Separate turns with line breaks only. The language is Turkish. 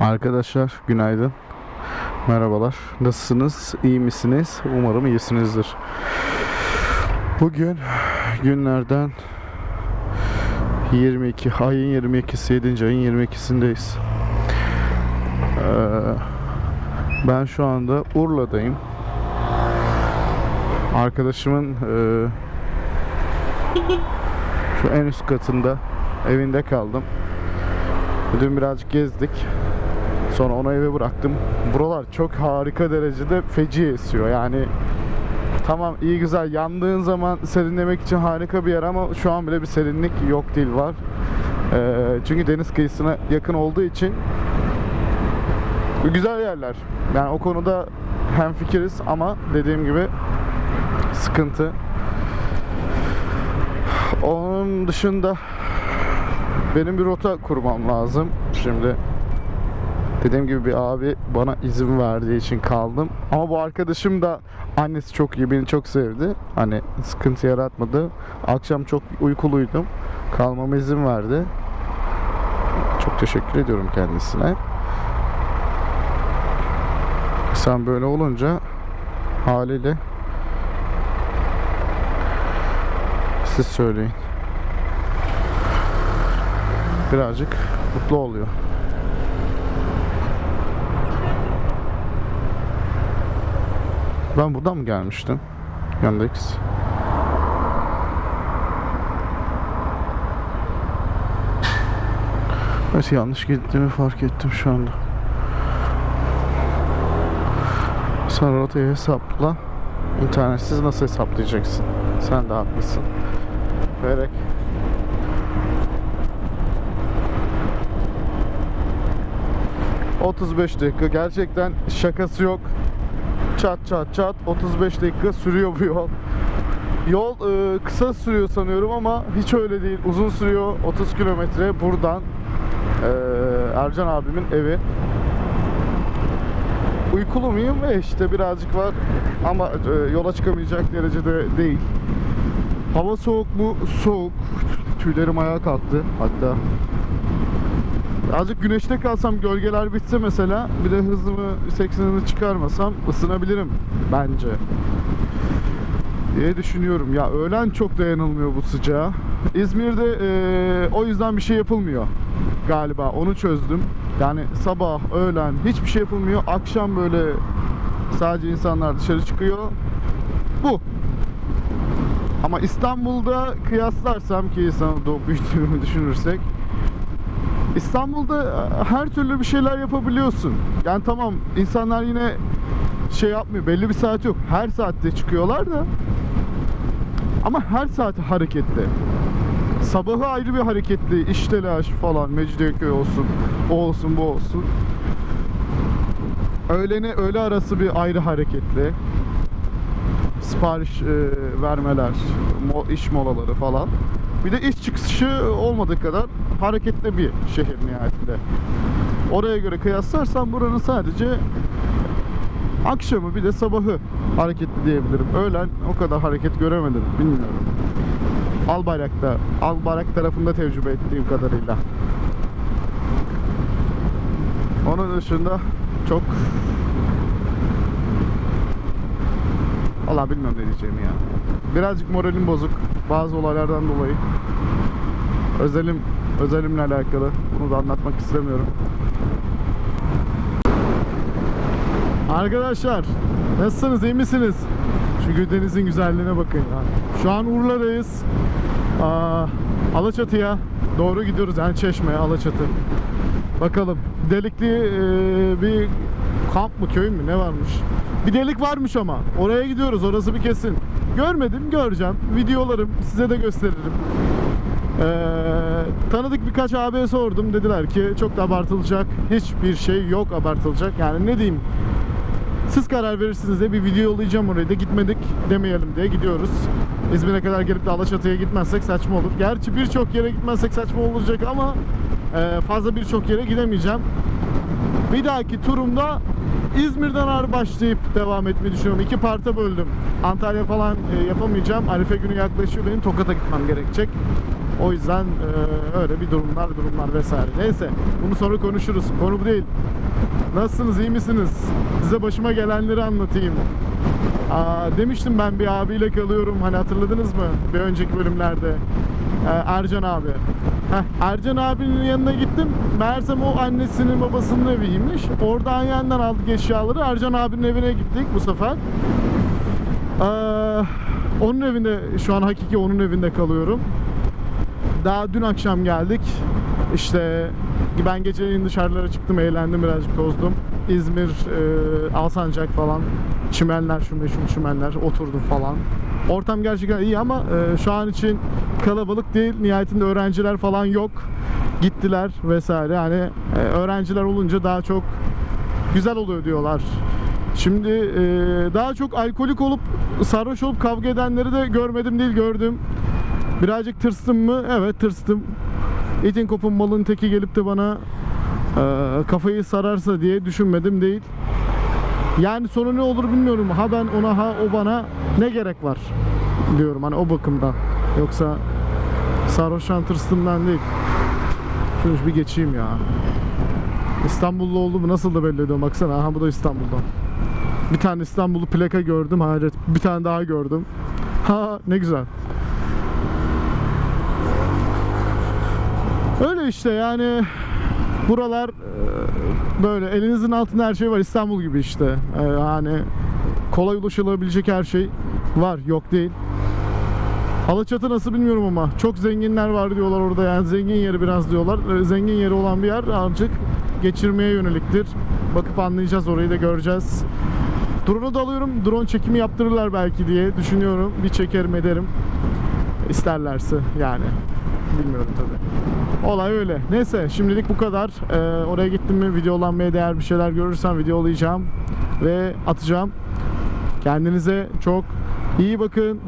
Arkadaşlar günaydın. Merhabalar. Nasılsınız? İyi misiniz? Umarım iyisinizdir. Bugün günlerden 22 ayın 22'si 7. ayın 22'sindeyiz. Ee, ben şu anda Urla'dayım. Arkadaşımın e, şu en üst katında evinde kaldım. Dün birazcık gezdik. Sonra onu eve bıraktım. Buralar çok harika derecede feci esiyor. Yani tamam iyi güzel yandığın zaman serinlemek için harika bir yer ama şu an bile bir serinlik yok değil var. Ee, çünkü deniz kıyısına yakın olduğu için güzel yerler. Yani o konuda hem fikiriz ama dediğim gibi sıkıntı. Onun dışında benim bir rota kurmam lazım. Şimdi dediğim gibi bir abi bana izin verdiği için kaldım. Ama bu arkadaşım da annesi çok iyi, beni çok sevdi. Hani sıkıntı yaratmadı. Akşam çok uykuluydum. Kalmama izin verdi. Çok teşekkür ediyorum kendisine. Sen böyle olunca haliyle siz söyleyin. Birazcık mutlu oluyor. Ben buradan mı gelmiştim? Yandex. Evet yanlış gittiğimi fark ettim şu anda. Sen rotayı hesapla. İnternetsiz nasıl hesaplayacaksın? Sen de haklısın. Vererek. ...35 dakika gerçekten şakası yok çat çat çat 35 dakika sürüyor bu yol. Yol e, kısa sürüyor sanıyorum ama hiç öyle değil. Uzun sürüyor. 30 kilometre buradan e, Ercan abimin evi. Uykulu muyum ve işte birazcık var ama e, yola çıkamayacak derecede değil. Hava soğuk mu? Soğuk. Tüylerim ayağa kalktı hatta. Azıcık güneşte kalsam gölgeler bitse mesela bir de hızımı 80'ını çıkarmasam ısınabilirim bence. diye düşünüyorum. Ya öğlen çok dayanılmıyor bu sıcağa. İzmir'de eee, o yüzden bir şey yapılmıyor galiba. Onu çözdüm. Yani sabah, öğlen hiçbir şey yapılmıyor. Akşam böyle sadece insanlar dışarı çıkıyor. Bu. Ama İstanbul'da kıyaslarsam ki İstanbul'da büyüdüğümü düşünürsek İstanbul'da e, her türlü bir şeyler yapabiliyorsun. Yani tamam insanlar yine şey yapmıyor. Belli bir saat yok. Her saatte çıkıyorlar da. Ama her saat hareketli. Sabahı ayrı bir hareketli. iş telaşı falan. Mecidiyeköy olsun. O olsun bu olsun. Öğlene öğle arası bir ayrı hareketli. Sipariş e, vermeler, mo- iş molaları falan. Bir de iş çıkışı olmadığı kadar hareketli bir şehir nihayetinde. Oraya göre kıyaslarsan buranın sadece akşamı bir de sabahı hareketli diyebilirim. Öğlen o kadar hareket göremedim. Bilmiyorum. Albayrak'ta, Albayrak tarafında tecrübe ettiğim kadarıyla. Onun dışında çok Valla bilmiyorum ne diyeceğimi ya. Birazcık moralim bozuk bazı olaylardan dolayı. Özelim, özelimle alakalı. Bunu da anlatmak istemiyorum. Arkadaşlar, nasılsınız, iyi misiniz? Şu denizin güzelliğine bakın ya. Şu an Urla'dayız. Aa, Alaçatı'ya doğru gidiyoruz. Yani Çeşme'ye, Alaçatı. Bakalım. Delikli e, bir kamp mı, köy mü ne varmış? Bir delik varmış ama. Oraya gidiyoruz. Orası bir kesin. Görmedim, göreceğim. Videolarım size de gösteririm. Ee, tanıdık birkaç abiye sordum. Dediler ki çok da abartılacak hiçbir şey yok abartılacak. Yani ne diyeyim? Siz karar verirsiniz diye bir video yollayacağım oraya da gitmedik demeyelim diye gidiyoruz. İzmir'e kadar gelip de Alaçatı'ya gitmezsek saçma olur. Gerçi birçok yere gitmezsek saçma olacak ama e, fazla birçok yere gidemeyeceğim. Bir dahaki turumda
İzmir'den ağır başlayıp devam etmeyi düşünüyorum. İki parta böldüm. Antalya falan e, yapamayacağım. Arife günü yaklaşıyor benim. Tokat'a gitmem gerekecek. O yüzden e, öyle bir durumlar durumlar vesaire. Neyse bunu sonra konuşuruz. Konu bu değil. Nasılsınız iyi misiniz? Size başıma gelenleri anlatayım. Aa, demiştim ben bir abiyle kalıyorum. Hani hatırladınız mı? Bir önceki bölümlerde. Ee, Ercan abi. Heh, Ercan abinin yanına gittim. Meğersem o annesinin babasının eviymiş. Orada yandan aldık eşyaları. Ercan abinin evine gittik bu sefer. Ee, onun evinde şu an hakiki onun evinde kalıyorum. Daha dün akşam geldik. İşte ben geceleyin dışarılara çıktım, eğlendim birazcık tozdum. İzmir, e, Alsancak falan, çimenler, şu meşhur çimenler, oturdum falan. Ortam gerçekten iyi ama e, şu an için kalabalık değil. Nihayetinde öğrenciler falan yok. Gittiler vesaire. Yani e, öğrenciler olunca daha çok güzel oluyor diyorlar. Şimdi e, daha çok alkolik olup sarhoş olup kavga edenleri de görmedim değil gördüm. Birazcık tırstım mı? Evet tırstım. İtin kopun malın teki gelip de bana kafayı sararsa diye düşünmedim değil. Yani sonu ne olur bilmiyorum. Ha ben ona ha o bana ne gerek var diyorum hani o bakımdan. Yoksa sarhoşan tırstımdan değil. Şunu bir geçeyim ya. İstanbullu olduğumu nasıl da belli ediyorum baksana. Aha bu da İstanbul'dan. Bir tane İstanbullu plaka gördüm. Hayret. Bir tane daha gördüm. Ha ne güzel. Öyle işte yani buralar e, böyle elinizin altında her şey var. İstanbul gibi işte. E, yani kolay ulaşılabilecek her şey var. Yok değil. Alaçatı nasıl bilmiyorum ama çok zenginler var diyorlar orada. Yani zengin yeri biraz diyorlar. E, zengin yeri olan bir yer azıcık geçirmeye yöneliktir. Bakıp anlayacağız orayı da göreceğiz. Drone'u da alıyorum. Drone çekimi yaptırırlar belki diye düşünüyorum. Bir çekerim ederim. İsterlerse yani bilmiyorum tabi. Olay öyle. Neyse şimdilik bu kadar. Ee, oraya gittim mi videolanmaya değer bir şeyler görürsem videolayacağım ve atacağım. Kendinize çok iyi bakın.